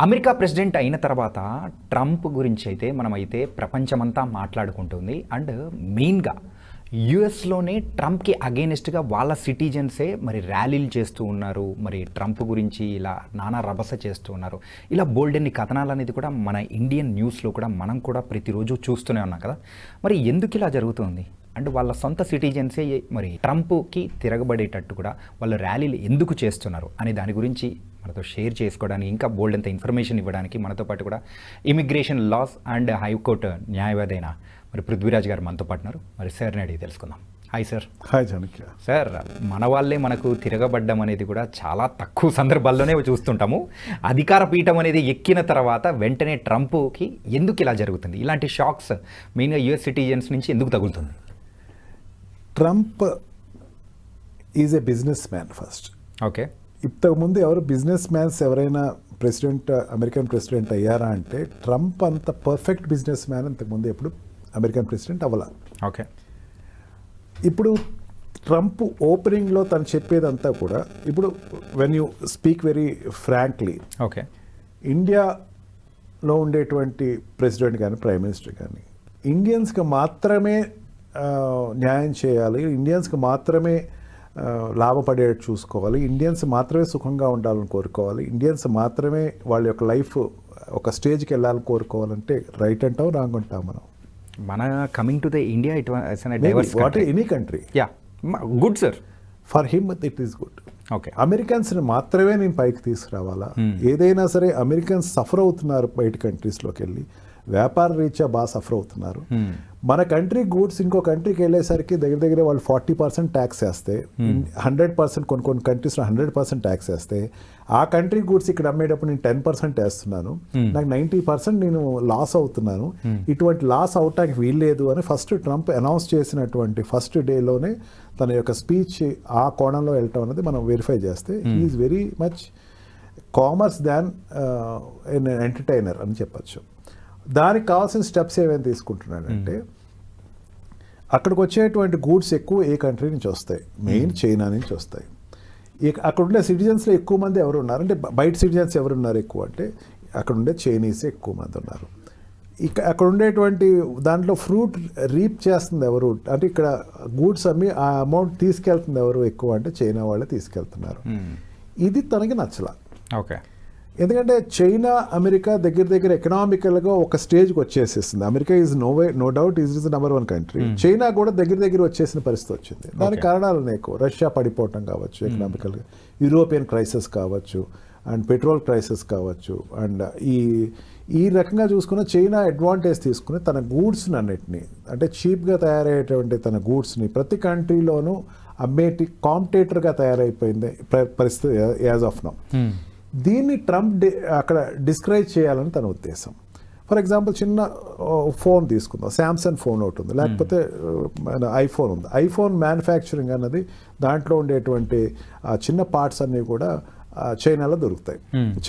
America president అయిన తర్వాత Trump గురించి అయితే మనమైతే ప్రపంచమంతా మాట్లాడుకుంటుంది. అండ్ మెయిన్గా యుఎస్లోనే ట్రంప్కి అగేనెస్ట్గా వాళ్ళ సిటిజన్సే మరి ర్యాలీలు చేస్తూ ఉన్నారు. మరి ట్రంప్ గురించి ఇలా నానా రభస చేస్తూ ఉన్నారు. ఇలా బోల్డెన్ని కథనాలు అనేది కూడా మన ఇండియన్ న్యూస్లో కూడా మనం కూడా ప్రతిరోజు చూస్తూనే ఉన్నాం కదా. మరి ఎందుకు ఇలా జరుగుతుంది? అండ్ వాళ్ళ సొంత సిటిజన్సే మరి ట్రంప్కి తిరగబడేటట్టు కూడా వాళ్ళు ర్యాలీలు ఎందుకు చేస్తున్నారు? అనే దాని గురించి మనతో షేర్ చేసుకోవడానికి ఇంకా బోల్డ్ అంత ఇన్ఫర్మేషన్ ఇవ్వడానికి మనతో పాటు కూడా ఇమిగ్రేషన్ లాస్ అండ్ హైకోర్టు న్యాయవాది అయిన మరి పృథ్వీరాజ్ గారు మనతో పాటు ఉన్నారు. మరి సార్ని అడిగి తెలుసుకుందాం. Hi sir hi Chanakya sir మన వాళ్ళే మనకు తిరగబడ్డం అనేది కూడా చాలా తక్కువ సందర్భాల్లోనే చూస్తుంటాము. అధికార పీఠం అనేది ఎక్కిన తర్వాత వెంటనే ట్రంప్కి ఎందుకు ఇలా జరుగుతుంది? ఇలాంటి షాక్స్ మెయిన్గా యుఎస్ సిటిజన్స్ నుంచి ఎందుకు తగులుతుంది? Trump is a businessman first. Okay. ఇంతకుముందు ఎవరు బిజినెస్ మ్యాన్స్ ఎవరైనా ప్రెసిడెంట్ అమెరికన్ ప్రెసిడెంట్ అయ్యారా అంటే ట్రంప్ అంత పర్ఫెక్ట్ బిజినెస్ మ్యాన్ ఇంతకుముందు ఎప్పుడు అమెరికన్ ప్రెసిడెంట్ అవ్వాల. ఓకే. ఇప్పుడు ట్రంప్ ఓపెనింగ్లో తను చెప్పేదంతా కూడా ఇప్పుడు when you speak very frankly okay. ఇండియాలో ఉండేటువంటి ప్రెసిడెంట్ కానీ ప్రైమ్ మినిస్టర్ కానీ ఇండియన్స్కి మాత్రమే న్యాయం చేయాలి ఇండియన్స్కి మాత్రమే ఆ, లాభపడేటట్టు చూసుకోవాలి. ఇండియన్స్ మాత్రమే సుఖంగా ఉండాలని కోరుకోవాలి. ఇండియన్స్ మాత్రమే వాళ్ళ యొక్క లైఫ్ ఒక స్టేజ్కి వెళ్ళాలని కోరుకోవాలంటే రైట్ అంటాం రాంగ్ అంటాం మనం. మన coming to the India it diverse what any country yeah good sir for him it is good okay అమెరికన్స్ని మాత్రమే నేను పైకి తీసుకురావాలా? ఏదైనా సరే అమెరికన్స్ సఫర్ అవుతున్నారు బయట కంట్రీస్లోకి వెళ్ళి. వ్యాపార రీత్యా బాగా సఫర్ అవుతున్నారు. మన కంట్రీ గూడ్స్ ఇంకో కంట్రీకి వెళ్ళేసరికి దగ్గర దగ్గర వాళ్ళు ఫార్టీ పర్సెంట్ ట్యాక్స్ వేస్తే హండ్రెడ్ పర్సెంట్ కొన్ని కొన్ని కంట్రీస్లో హండ్రెడ్ పర్సెంట్ ట్యాక్స్ వేస్తే ఆ కంట్రీ గూడ్స్ ఇక్కడ అమ్మేటప్పుడు నేను టెన్ పర్సెంట్ వేస్తున్నాను. నాకు నైంటీ పర్సెంట్ నేను లాస్ అవుతున్నాను. ఇటువంటి లాస్ అవటానికి వీల్లేదు అని ఫస్ట్ ట్రంప్ అనౌన్స్ చేసినటువంటి ఫస్ట్ డేలోనే తన యొక్క స్పీచ్ ఆ కోణంలో వెళ్ళటం అనేది మనం వెరిఫై చేస్తే is very much commerce than entertainer అని చెప్పచ్చు. దానికి కావాల్సిన స్టెప్స్ ఏమేమి తీసుకుంటున్నాడంటే అక్కడికి వచ్చేటువంటి గూడ్స్ ఎక్కువ ఏ కంట్రీ నుంచి వస్తాయి? మెయిన్ చైనా నుంచి వస్తాయి. అక్కడ ఉండే సిటిజన్స్లో ఎక్కువ మంది ఎవరు ఉన్నారు అంటే బయట సిటిజన్స్ ఎవరు ఉన్నారు ఎక్కువ అంటే అక్కడ ఉండే చైనీస్ ఎక్కువ మంది ఉన్నారు. ఇక అక్కడ ఉండేటువంటి దాంట్లో ఫ్రూట్ రీప్ చేస్తుంది ఎవరు? అంటే ఇక్కడ గూడ్స్ అమ్మి ఆ అమౌంట్ తీసుకెళ్తుంది ఎవరు ఎక్కువ అంటే చైనా వాళ్ళే తీసుకెళ్తున్నారు. ఇది తనకి నచ్చల. ఓకే. ఎందుకంటే చైనా అమెరికా దగ్గర దగ్గర ఎకనామికల్గా ఒక స్టేజ్కి వచ్చేసేసింది. America is no way no doubt is is number one country China కూడా దగ్గర దగ్గర వచ్చేసిన పరిస్థితి వచ్చింది. దానికి కారణాలు అనేక రష్యా పడిపోవటం కావచ్చు ఎకనామికల్గా యూరోపియన్ క్రైసిస్ కావచ్చు అండ్ పెట్రోల్ క్రైసిస్ కావచ్చు అండ్ ఈ ఈ రకంగా చూసుకున్న చైనా అడ్వాంటేజ్ తీసుకుని తన గూడ్స్ని అన్నిటిని అంటే చీప్గా తయారయ్యేటువంటి తన గూడ్స్ని ప్రతి కంట్రీలోనూ అమ్మేటి కాంపిటేటర్గా తయారైపోయింది ప్ర- పరిస్థితి యాజ్ ఆఫ్ నౌ దీన్ని ట్రంప్ డి- అక్కడ డిస్క్రైబ్ చేయాలని తన ఉద్దేశం. ఫర్ ఎగ్జాంపుల్ చిన్న ఫోన్ తీసుకుందాం. శాంసంగ్ ఫోన్ ఒకటి ఉంది. లేకపోతే మన ఐఫోన్ ఉంది. ఐఫోన్ మ్యానుఫ్యాక్చరింగ్ అన్నది దాంట్లో ఉండేటువంటి చిన్న పార్ట్స్ అన్నీ కూడా చైనాలో దొరుకుతాయి.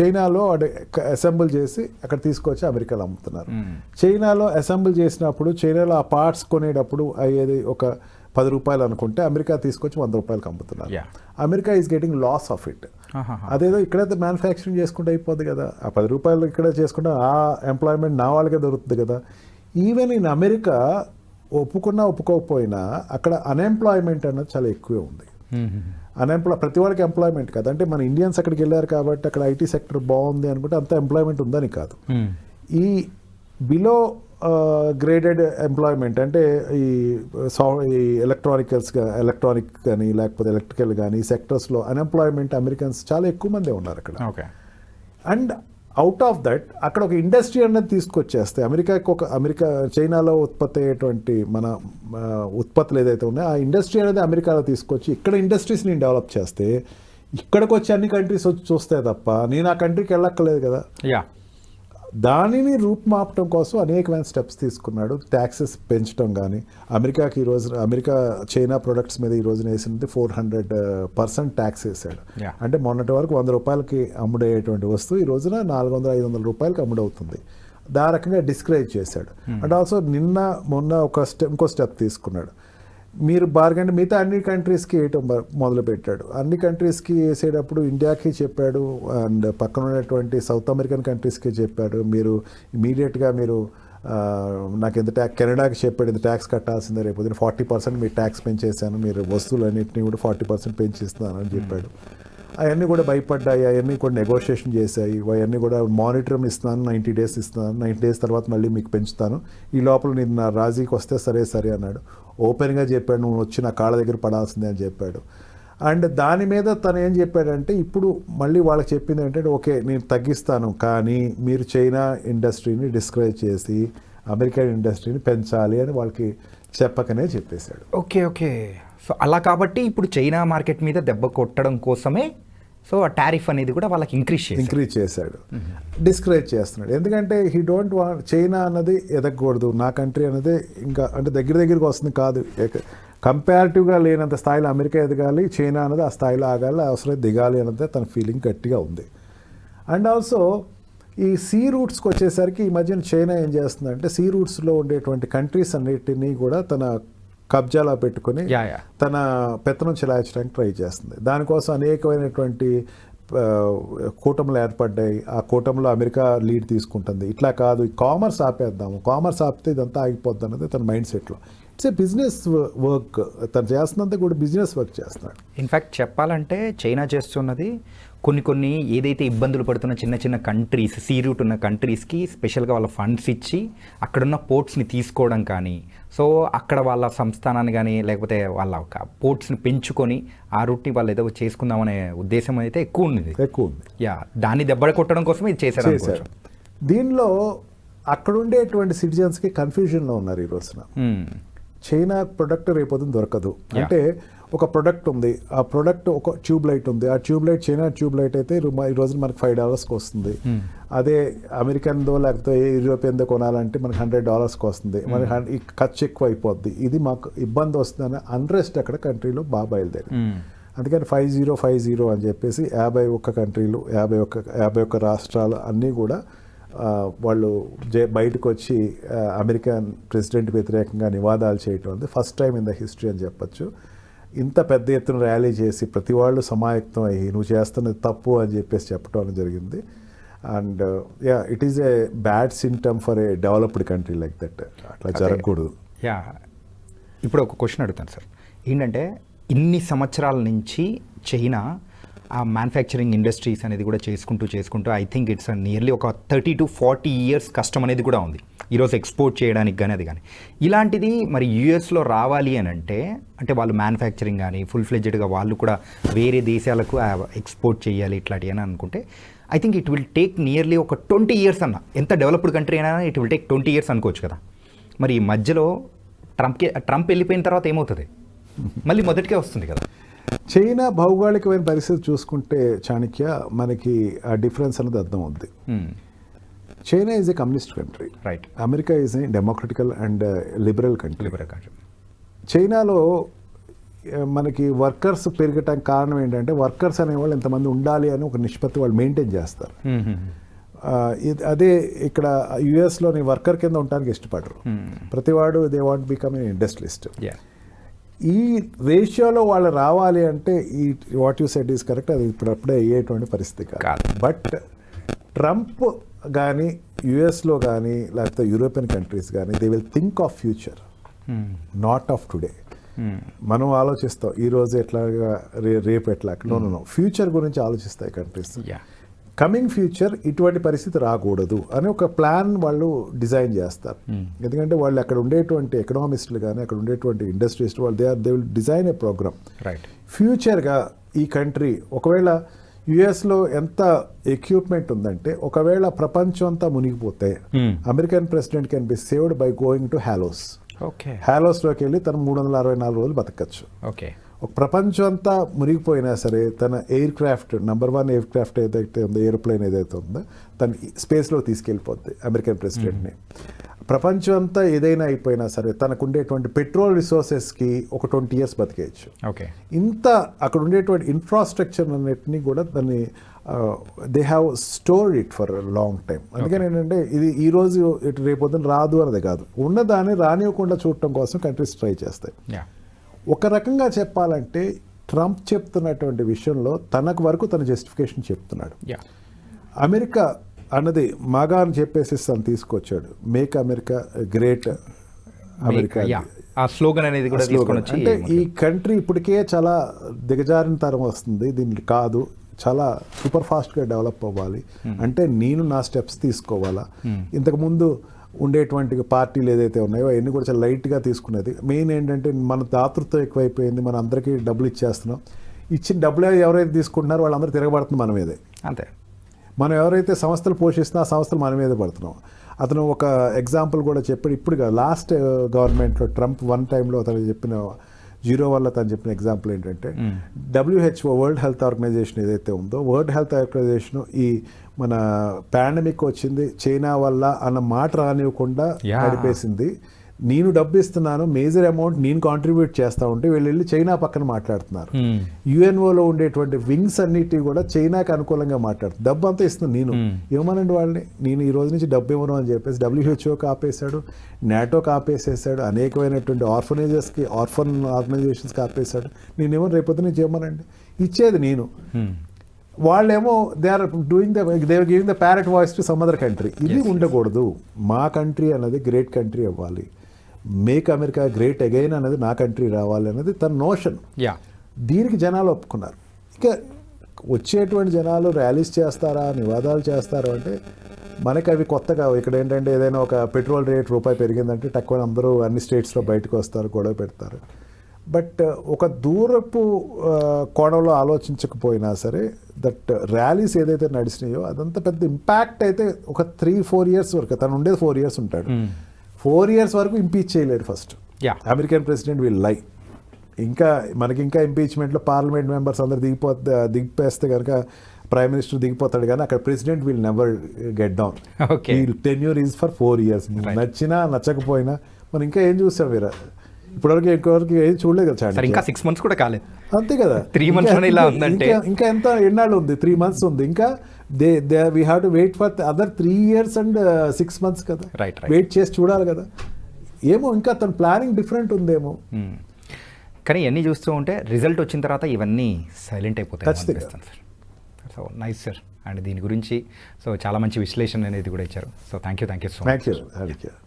చైనాలో అసెంబుల్ చేసి అక్కడ తీసుకొచ్చి అమెరికాలో అమ్ముతున్నారు. చైనాలో అసెంబుల్ చేసినప్పుడు చైనాలో ఆ పార్ట్స్ కొనేటప్పుడు అయ్యేది ఒక పది రూపాయలు అనుకుంటే అమెరికా తీసుకొచ్చి వంద రూపాయలకి అమ్ముతున్నారు. America is getting loss of it అదేదో ఇక్కడైతే మ్యానుఫ్యాక్చరింగ్ చేసుకుంటే అయిపోద్ది కదా. ఆ పది రూపాయలు ఇక్కడ చేసుకుంటే ఆ ఎంప్లాయ్మెంట్ నా వాళ్ళకే దొరుకుతుంది కదా. ఈవెన్ ఇన్ అమెరికా ఒప్పుకున్నా ఒప్పుకోకపోయినా అక్కడ అన్ఎంప్లాయ్మెంట్ అన్నది చాలా ఎక్కువే ఉంది. అన్ఎంప్లాయ్ ప్రతి వాళ్ళకి ఎంప్లాయ్మెంట్ కాదు. అంటే మన ఇండియన్స్ అక్కడికి వెళ్ళారు కాబట్టి అక్కడ ఐటీ సెక్టర్ బాగుంది అనుకుంటే అంత ఎంప్లాయ్మెంట్ ఉందని కాదు. ఈ బిలో గ్రేడెడ్ ఎంప్లాయ్మెంట్ అంటే ఈ సా ఈ ఎలక్ట్రానికల్స్ ఎలక్ట్రానిక్ కానీ లేకపోతే ఎలక్ట్రికల్ కానీ ఈ సెక్టర్స్లో అన్ఎంప్లాయ్మెంట్ అమెరికన్స్ చాలా ఎక్కువ మందే ఉన్నారు అక్కడ. Okay. And out of that అక్కడ ఒక ఇండస్ట్రీ అనేది తీసుకొచ్చేస్తే అమెరికాకి ఒక అమెరికా చైనాలో ఉత్పత్తి అయ్యేటువంటి మన ఉత్పత్తులు ఏదైతే ఉన్నాయో ఆ ఇండస్ట్రీ అనేది అమెరికాలో తీసుకొచ్చి ఇక్కడ ఇండస్ట్రీస్ని డెవలప్ చేస్తే ఇక్కడికి వచ్చి అన్ని కంట్రీస్ వచ్చి చూస్తే తప్ప నేను ఆ కంట్రీకి వెళ్ళక్కర్లేదు కదా. యా దానిని రూపుమాపటం కోసం అనేకమైన స్టెప్స్ తీసుకున్నాడు. ట్యాక్సెస్ పెంచడం కానీ అమెరికాకి ఈ రోజు అమెరికా చైనా ప్రొడక్ట్స్ మీద ఈ రోజున వేసినది ఫోర్ హండ్రెడ్ పర్సెంట్ ట్యాక్స్ వేసాడు. అంటే మొన్నటి వరకు వంద రూపాయలకి అమ్ముడయ్యేటువంటి వస్తువు ఈ రోజున నాలుగు వందల ఐదు వందల రూపాయలకి అమ్ముడవుతుంది. దా రకంగా డిస్కరేజ్ చేశాడు. అండ్ ఆల్సో నిన్న మొన్న ఒక స్టెప్ ఇంకో స్టెప్ తీసుకున్నాడు. మీరు బార్గెన్ మిగతా అన్ని కంట్రీస్కి వేయటం మొదలుపెట్టాడు. అన్ని కంట్రీస్కి వేసేటప్పుడు ఇండియాకి చెప్పాడు అండ్ పక్కన ఉన్నటువంటి సౌత్ అమెరికన్ కంట్రీస్కి చెప్పాడు. మీరు ఇమీడియట్గా మీరు నాకు ఎంత ట్యాక్స్ కెనడాకి చెప్పాడు ఇంత ట్యాక్స్ కట్టాల్సిందే రేపు పొద్దున ఫార్టీ పర్సెంట్ మీ ట్యాక్స్ పెంచేశాను మీరు వస్తువులన్నింటినీ కూడా ఫార్టీ పర్సెంట్ పెంచేస్తున్నాను అని చెప్పాడు. అవన్నీ కూడా భయపడ్డాయి అవన్నీ కూడా నెగోషియేషన్ చేశాయి అవన్నీ కూడా మానిటర్ ఇస్తున్నాను నైంటీ డేస్ ఇస్తున్నాను నైంటీ డేస్ తర్వాత మళ్ళీ మీకు పెంచుతాను. ఈ లోపల నేను నా రాజీకి వస్తే సరే సరే అన్నాడు. ఓపెన్గా చెప్పాడు నువ్వు వచ్చి నా కాళ్ళ దగ్గర పడాల్సిందే అని చెప్పాడు. అండ్ దాని మీద తను ఏం చెప్పాడంటే ఇప్పుడు మళ్ళీ వాళ్ళకి చెప్పింది ఏంటంటే ఓకే నేను తగ్గిస్తాను కానీ మీరు చైనా ఇండస్ట్రీని డిస్కరేజ్ చేసి అమెరికన్ ఇండస్ట్రీని పెంచాలి అని వాళ్ళకి చెప్పకనే చెప్పేశాడు. Okay okay. సో అలా కాబట్టి ఇప్పుడు చైనా మార్కెట్ మీద దెబ్బ కొట్టడం కోసమే సో ఆ టారిఫ్ అనేది కూడా వాళ్ళకి ఇంక్రీజ్ చేసి ఇంక్రీజ్ చేశాడు. డిస్కరేజ్ చేస్తున్నాడు. ఎందుకంటే హీ డోంట్ వాంట్ చైనా అన్నది ఎదగకూడదు. నా కంట్రీ అనేది ఇంకా అంటే దగ్గర దగ్గరికి వస్తుంది కాదు. కంపారిటివ్గా లేనంత స్థాయిలో అమెరికా ఎదగాలి చైనా అన్నది ఆ స్థాయిలో ఆగాలి అవసరం దిగాలి అన్నదే తన ఫీలింగ్ గట్టిగా ఉంది. అండ్ ఆల్సో ఈ సీ రూట్స్కి వచ్చేసరికి ఈ మధ్యన చైనా ఏం చేస్తుందంటే సీ రూట్స్లో ఉండేటువంటి కంట్రీస్ అన్నిటినీ కూడా తన కబ్జాలో పెట్టుకొని తన పెత్తనం చెలాయించడానికి ట్రై చేస్తుంది. దానికోసం అనేకమైనటువంటి కూటములు ఏర్పడ్డాయి. ఆ కూటమిలో అమెరికా లీడ్ తీసుకుంటుంది. ఇట్లా కాదు కామర్స్ ఆపేద్దాము. కామర్స్ ఆపితే ఇదంతా ఆగిపోద్ది అన్నది తన మైండ్ సెట్లో. It's a business work. తను చేస్తున్నంత కూడా బిజినెస్ వర్క్ చేస్తున్నాడు. ఇన్ఫ్యాక్ట్ చెప్పాలంటే చైనా చేస్తున్నది కొన్ని కొన్ని ఏదైతే ఇబ్బందులు పడుతున్న చిన్న చిన్న కంట్రీస్ సీ రూట్ ఉన్న కంట్రీస్కి స్పెషల్గా వాళ్ళ ఫండ్స్ ఇచ్చి అక్కడున్న పోర్ట్స్ని తీసుకోవడం కానీ సో అక్కడ వాళ్ళ సంస్థానాన్ని కానీ లేకపోతే వాళ్ళ ఒక పోర్ట్స్ని పెంచుకొని ఆ రూట్ని వాళ్ళు ఏదో చేసుకుందామనే ఉద్దేశం అయితే ఎక్కువ ఉంది ఎక్కువ ఉంది. యా దాన్ని దెబ్బ కొట్టడం కోసం ఇది చేశారు దీనిలో అక్కడ ఉండేటువంటి సిటిజన్స్కి కన్ఫ్యూజన్లో ఉన్నారు ఈ రోజున. చైనా ప్రొడక్ట్ రేపొద్దున దొరకదు. అంటే ఒక ప్రొడక్ట్ ఉంది. ఆ ప్రొడక్ట్ ఒక ట్యూబ్ లైట్ ఉంది. ఆ tube light China tube light అయితే ఈ రోజు మనకి ఫైవ్ డాలర్స్కి వస్తుంది. అదే అమెరికన్దో లేకపోతే ఏ యూరోపియన్దో కొనాలంటే మనకి హండ్రెడ్ డాలర్స్కి వస్తుంది. మనకి హన్- ఈ ఖర్చు ఎక్కువ అయిపోద్ది ఇది మాకు ఇబ్బంది వస్తుందని అన్రెస్ట్ అక్కడ కంట్రీలో బాగా బయలుదేరి మ్మ్. అందుకని ఫైవ్ జీరో ఫైవ్ జీరో అని చెప్పేసి యాభై ఒక్క కంట్రీలు యాభై ఒక్క యాభై ఒక్క రాష్ట్రాలు అన్నీ కూడా వాళ్ళు జే బయటకు వచ్చి అమెరికన్ ప్రెసిడెంట్ వ్యతిరేకంగా నివాదాలు చేయటం ఉంది first time in the history అని చెప్పొచ్చు. ఇంత పెద్ద ఎత్తున ర్యాలీ చేసి ప్రతి వాళ్ళు సమాయత్తం అయ్యి నువ్వు చేస్తున్నది తప్పు అని చెప్పేసి చెప్పడం జరిగింది. And yeah it is a bad symptom for a developed country like that. అట్లా జరగకూడదు. యా ఇప్పుడు ఒక క్వశ్చన్ అడుగుతాను సార్. ఏంటంటే ఇన్ని సంవత్సరాల నుంచి చైనా ఆ మ్యానుఫ్యాక్చరింగ్ ఇండస్ట్రీస్ అనేది కూడా చేసుకుంటూ చేసుకుంటూ ఐ థింక్ ఇట్స్ నియర్లీ ఒక థర్టీ టు ఫార్టీ ఇయర్స్ కష్టం అనేది కూడా ఉంది. ఈరోజు ఎక్స్పోర్ట్ చేయడానికి కానీ అది కానీ ఇలాంటిది మరి యూఎస్లో రావాలి అని అంటే అంటే వాళ్ళు మ్యానుఫ్యాక్చరింగ్ కానీ ఫుల్ ఫ్లెడ్జెడ్గా వాళ్ళు కూడా వేరే దేశాలకు ఎక్స్పోర్ట్ చేయాలి ఇట్లాంటివి అని అనుకుంటే I think it will take nearly ఒక ట్వంటీ ఇయర్స్ అన్న. ఎంత డెవలప్డ్ కంట్రీ అయినా it will take twenty years అనుకోవచ్చు కదా. మరి ఈ మధ్యలో ట్రంప్కి ట్రంప్ వెళ్ళిపోయిన తర్వాత ఏమవుతుంది? మళ్ళీ మొదటికే వస్తుంది కదా. చైనా భౌగోళికమైన పరిస్థితి చూసుకుంటే చాణక్య మనకి ఆ డిఫరెన్స్ అనేది అర్థం అవుద్ది China is a communist country right America is a democratical and liberal country చైనాలో మనకి వర్కర్స్ పెరగటానికి కారణం ఏంటంటే వర్కర్స్ అనేవాళ్ళు ఎంతమంది ఉండాలి అని ఒక నిష్పత్తి వాళ్ళు మెయింటైన్ చేస్తారు. ఆ, ఇది అదే ఇక్కడ యుఎస్లోని వర్కర్ కింద ఉండడానికి ఇష్టపడరు. ప్రతివాడు they want become industrialist yeah ఈ రేషియోలో వాళ్ళు రావాలి అంటే ఈ what you set is correct అది ఇప్పుడప్పుడే అయ్యేటువంటి పరిస్థితి కాదు. బట్ ట్రంప్ కానీ యుఎస్లో కానీ లేకపోతే యూరోపియన్ కంట్రీస్ కానీ they will think of future not of today మనం ఆలోచిస్తాం ఈ రోజు ఎట్లాగా రే రేపు ఎట్లా? నో నో ఫ్యూచర్ గురించి ఆలోచిస్తాయి కంట్రీస్ కమింగ్ ఫ్యూచర్ ఇటువంటి పరిస్థితి రాకూడదు అని ఒక ప్లాన్ వాళ్ళు డిజైన్ చేస్తారు. ఎందుకంటే వాళ్ళు అక్కడ ఉండేటువంటి ఎకనామిస్టులు కానీ అక్కడ ఉండేటువంటి ఇండస్ట్రీస్ట్ వాళ్ళు they are they will design a program right ఫ్యూచర్గా ఈ కంట్రీ ఒకవేళ యుఎస్లో ఎంత ఎక్విప్మెంట్ ఉందంటే ఒకవేళ ప్రపంచం అంతా మునిగిపోతే American president can be saved by going to hallows okay హ్యాలోస్లోకి వెళ్ళి తను మూడు వందల అరవై నాలుగు రోజులు బతకచ్చు. ఓకే ఒక ప్రపంచం అంతా మునిగిపోయినా సరే తన aircraft number one aircraft ఏదైతే ఉందో ఏరోప్లేన్ ఏదైతే ఉందో తన స్పేస్లో తీసుకెళ్ళిపోద్ది అమెరికన్ ప్రెసిడెంట్ని. ప్రపంచం అంతా ఏదైనా అయిపోయినా సరే తనకు ఉండేటువంటి పెట్రోల్ రిసోర్సెస్కి ఒక ట్వంటీ ఇయర్స్ బతికేయచ్చు. ఓకే. ఇంత అక్కడ ఉండేటువంటి ఇన్ఫ్రాస్ట్రక్చర్ అన్నిటిని కూడా దాన్ని they have store it for long time అందుకని ఏంటంటే ఇది ఈ రోజు ఇటు రేపొద్దున రాదు అన్నది కాదు. ఉన్నదాన్ని రానివ్వకుండా చూడటం కోసం కంట్రీస్ ట్రై చేస్తాయి. ఒక రకంగా చెప్పాలంటే ట్రంప్ చెప్తున్నటువంటి విషయంలో తనకు వరకు తన జస్టిఫికేషన్ చెప్తున్నాడు. అమెరికా అన్నది మగా అని చెప్పేసి తను తీసుకొచ్చాడు. Make America great America yeah ఆ స్లోగన్ అనేది కూడా అంటే ఈ కంట్రీ ఇప్పటికే చాలా దిగజారిన తరం వస్తుంది. దీనికి కాదు చాలా సూపర్ ఫాస్ట్గా డెవలప్ అవ్వాలి. అంటే నేను నా స్టెప్స్ తీసుకోవాలా? ఇంతకు ముందు ఉండేటువంటి పార్టీలు ఏదైతే ఉన్నాయో అవన్నీ కూడా చాలా లైట్గా తీసుకునేది. మెయిన్ ఏంటంటే మన దాతృత్వం ఎక్కువైపోయింది మన అందరికీ డబ్బులు ఇచ్చేస్తున్నాం. ఇచ్చిన డబ్బులు ఎవరైతే తీసుకుంటున్నారో వాళ్ళందరూ తిరగబడుతుంది మన మీదే. అంతే. మనం ఎవరైతే సంస్థలు పోషిస్తున్నా ఆ సంస్థలు మన మీద పడుతున్నాం. అతను ఒక ఎగ్జాంపుల్ కూడా చెప్పాడు ఇప్పుడు లాస్ట్ గవర్నమెంట్లో ట్రంప్ వన్ టైంలో అతను చెప్పిన జీరో వల్ల తను చెప్పిన ఎగ్జాంపుల్ ఏంటంటే డబ్ల్యూహెచ్ఓ వరల్డ్ హెల్త్ ఆర్గనైజేషన్ ఏదైతే ఉందో వరల్డ్ హెల్త్ ఆర్గనైజేషన్ ఈ మన పాండమిక్ వచ్చింది చైనా వల్ల అన్న మాట రానివ్వకుండా. నడిపేసింది నేను డబ్బు ఇస్తున్నాను మేజర్ అమౌంట్ నేను కాంట్రిబ్యూట్ చేస్తా ఉంటే వీళ్ళు వెళ్ళి చైనా పక్కన మాట్లాడుతున్నారు. Hmm. యుఎన్ఓలో ఉండేటువంటి వింగ్స్ అన్నిటి కూడా చైనాకి అనుకూలంగా మాట్లాడుతుంది. డబ్బు అంతా ఇస్తుంది నేను. ఇవ్వమనండి వాళ్ళని. నేను ఈ రోజు నుంచి డబ్బు ఇవ్వను అని చెప్పేసి డబ్ల్యూహెచ్ఓకి ఆపేశాడు నాటోకి ఆపేసేసాడు అనేకమైనటువంటి ఆర్ఫనేజెస్కి ఆర్ఫన్ ఆర్గనైజేషన్స్కి ఆపేశాడు. నేను ఏమో రేపొద్దు నుంచి ఇవ్వమనండి. ఇచ్చేది నేను. వాళ్ళేమో they are doing the they giving the parrot voice to some other country ఇది ఉండకూడదు. మా కంట్రీ అనేది గ్రేట్ కంట్రీ అవ్వాలి. మేక్ అమెరికా గ్రేట్ అగైన్ అనేది నా కంట్రీ రావాలి అనేది తన నోషన్. యా. దీనికి జనాలు ఒప్పుకున్నారు. ఇక వచ్చేటువంటి జనాలు ర్యాలీస్ చేస్తారా నివాదాలు చేస్తారా అంటే మనకి అవి కొత్తగా ఇక్కడ ఏంటంటే ఏదైనా ఒక పెట్రోల్ రేట్ రూపాయి పెరిగిందంటే తక్కువ అందరూ అన్ని స్టేట్స్లో బయటకు వస్తారు గొడవ పెడతారు. బట్ ఒక దూరపు కోణంలో ఆలోచించకపోయినా సరే దట్ ర్యాలీస్ ఏదైతే నడిచినాయో అదంతా పెద్ద ఇంపాక్ట్ అయితే ఒక త్రీ ఫోర్ ఇయర్స్ వరకు తను ఉండేది ఫోర్ ఇయర్స్ ఉంటాడు. ఫోర్ ఇయర్స్ వరకు ఇంపీచ్ చేయలేడు first. American president will lie ఇంకా మనకి ఇంకా ఇంపీచ్మెంట్లో పార్లమెంట్ మెంబర్స్ అందరు దిగిపోతే దిగిపోస్తే కనుక ప్రైమ్ మినిస్టర్ దిగిపోతాడు కానీ అక్కడ president will never get down. ఈ tenure is for four years నచ్చినా నచ్చకపోయినా. మనం ఇంకా ఏం చూస్తాం వీరా? ఇప్పటివరకు ఇంకొవరకు ఏం చూడలేదు కదా సరే. ఇంకా సిక్స్ మంత్స్ కూడా కాలేదు. అంతే కదా. ఇంకా- లోనే ఇలా ఉందంటే- ఇంకా- ఎంత ఎన్నాళ్ళు ఉంది? త్రీ మంత్స్ ఉంది. ఇంకా they they we have to wait for other three years and six months కదా. Right. వెయిట్ చేసి చూడాలి కదా. ఏమో ఇంకా తన ప్లానింగ్ డిఫరెంట్ ఉందేమో. మ్మ్. కానీ ఇవన్నీ చూస్తూ ఉంటే రిజల్ట్ వచ్చిన తర్వాత ఇవన్నీ సైలెంట్ అయిపోతాయి ఖచ్చితంగా. Sir. So nice sir and దీని గురించి సో చాలా మంచి విశ్లేషణ అనేది కూడా ఇచ్చారు. So thank you thank you so much